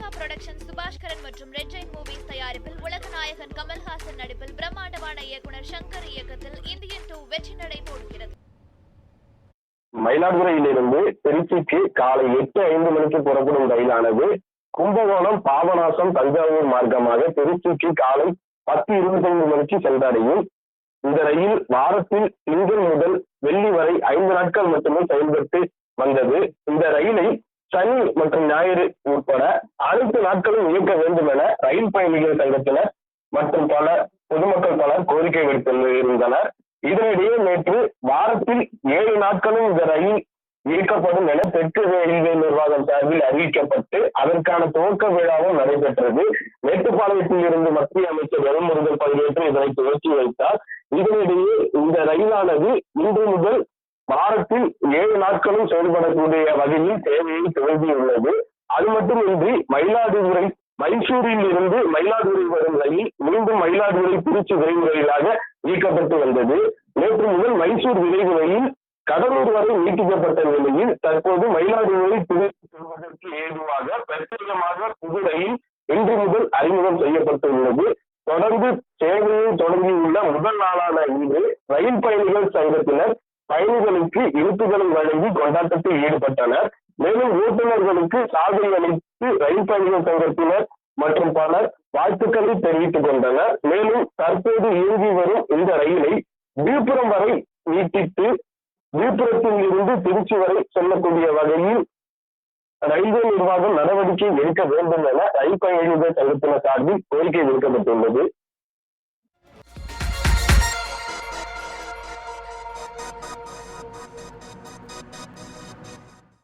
Lyca production Subaskaran மற்றும் red Jain movies தயாரிப்பில் உலக நாயகன் கமல்ஹாசன் நடிப்பில் பிரம்மாண்டமான இயக்குனர் சங்கர் இயக்கத்தில் இந்தியன் டூ வெற்றி நடை போடுகிறது. மயிலாடுதுறையிலிருந்து திருச்சிக்கு காலை எட்டு ஐந்து மணிக்கு புறப்படும் ரயிலானது கும்பகோணம் பாபநாசம் தஞ்சாவூர் மார்க்கமாக திருச்சிக்கு காலை பத்து இருபத்தைந்து மணிக்கு சென்றடையும். இந்த ரயில் வாரத்தில் திங்கள் முதல் வெள்ளி வரை ஐந்து நாட்கள் மட்டுமே செயல்பட்டு வந்தது. இந்த ரயிலை சனி மற்றும் ஞாயிறு உட்பட அனைத்து நாட்களும் இயக்க வேண்டும் என ரயில் பயணிகள் சங்கத்தினர் மற்றும் பல பொதுமக்கள் பலர் கோரிக்கை விடுத்திருந்தனர். இதனிடையே நேற்று வாரத்தில் ஏழு நாட்களும் இந்த ரயில் இயக்கப்படும் என தெற்கு ரயில்வே நிர்வாகம் சார்பில் அறிவிக்கப்பட்டு அதற்கான துவக்க விழாவும் நடைபெற்றது. மேட்டுப்பாளையத்தில் இருந்து மத்திய அமைச்சர் வெறுமுருகன் பங்கேற்று இதனை துவக்கி வைத்தார். இதனிடையே இந்த ரயிலானது இன்று முதல் வாரத்தில் ஏழு நாட்களும் செயல்படக்கூடிய வகையில் சேவையை துவங்கியுள்ளது. அது மட்டுமின்றி மயிலாடுதுறை மைசூரில் இருந்து மயிலாடுதுறை வரும் ரயில் மீண்டும் மயிலாடுதுறை திருச்சி விரைவு ரயிலாக இயக்கப்பட்டு வந்தது. நேற்று முதல் மைசூர் விரைவு ரயில் கடலூர் வரை நீட்டிக்கப்பட்ட நிலையில் தற்போது மயிலாடுதுறை திருச்சி செல்வதற்கு ஏதுவாக பிரத்யேகமாக புது ரயில் இன்று முதல் அறிமுகம் செய்யப்பட்டுள்ளது. தொடர்ந்து சேவையை தொடங்கியுள்ள முதல் நாளான இன்று ரயில் பயணிகள் சங்கத்தினர் பயணிகளுக்கு இனிப்புகளை வழங்கி கொண்டாட்டத்தில் ஈடுபட்டனர். மேலும் ஓட்டுநர்களுக்கு சாதனை அளித்து ரயில் பயணிகள் சங்கத்தினர் மற்றும் பலர் வாழ்த்துக்களை தெரிவித்துக் கொண்டனர். மேலும் தற்போது இயங்கி வரும் இந்த ரயிலை விழுப்புரம் வரை நீட்டித்து விழுப்புரத்தில் இருந்து திருச்சி வரை செல்லக்கூடிய வகையில் ரயில்வே நிர்வாகம் நடவடிக்கை எடுக்க வேண்டும் என ரயில் பயணிகள் சங்கத்தினர் சார்பில் கோரிக்கை விடுக்கப்பட்டுள்ளது.